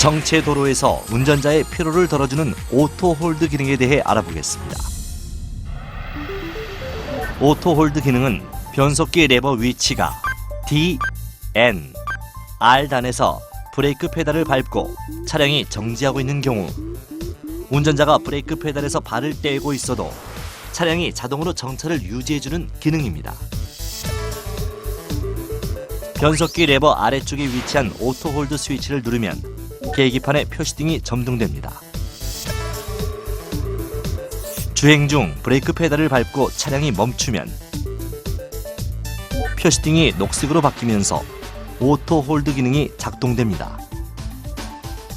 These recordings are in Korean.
정체 도로에서 운전자의 피로를 덜어주는 오토 홀드 기능에 대해 알아보겠습니다. 오토 홀드 기능은 변속기 레버 위치가 D, N, R 단에서 브레이크 페달을 밟고 차량이 정지하고 있는 경우 운전자가 브레이크 페달에서 발을 떼고 있어도 차량이 자동으로 정차를 유지해주는 기능입니다. 변속기 레버 아래쪽에 위치한 오토 홀드 스위치를 누르면 계기판의 표시등이 점등됩니다. 주행 중 브레이크 페달을 밟고 차량이 멈추면 표시등이 녹색으로 바뀌면서 오토 홀드 기능이 작동됩니다.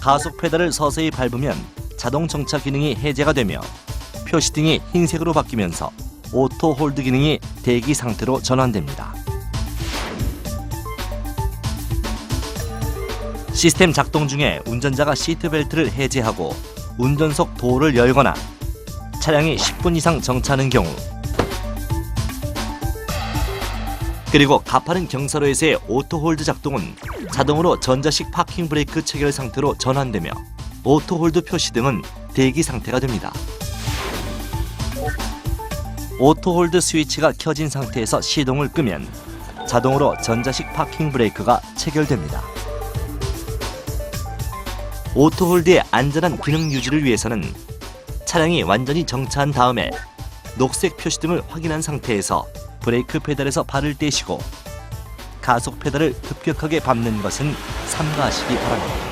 가속 페달을 서서히 밟으면 자동 정차 기능이 해제가 되며 표시등이 흰색으로 바뀌면서 오토 홀드 기능이 대기 상태로 전환됩니다. 시스템 작동 중에 운전자가 시트벨트를 해제하고 운전석 도어를 열거나 차량이 10분 이상 정차하는 경우 그리고 가파른 경사로에서의 오토홀드 작동은 자동으로 전자식 파킹 브레이크 체결 상태로 전환되며 오토홀드 표시 등은 대기 상태가 됩니다. 오토홀드 스위치가 켜진 상태에서 시동을 끄면 자동으로 전자식 파킹 브레이크가 체결됩니다. 오토홀드의 안전한 기능 유지를 위해서는 차량이 완전히 정차한 다음에 녹색 표시등을 확인한 상태에서 브레이크 페달에서 발을 떼시고 가속 페달을 급격하게 밟는 것은 삼가하시기 바랍니다.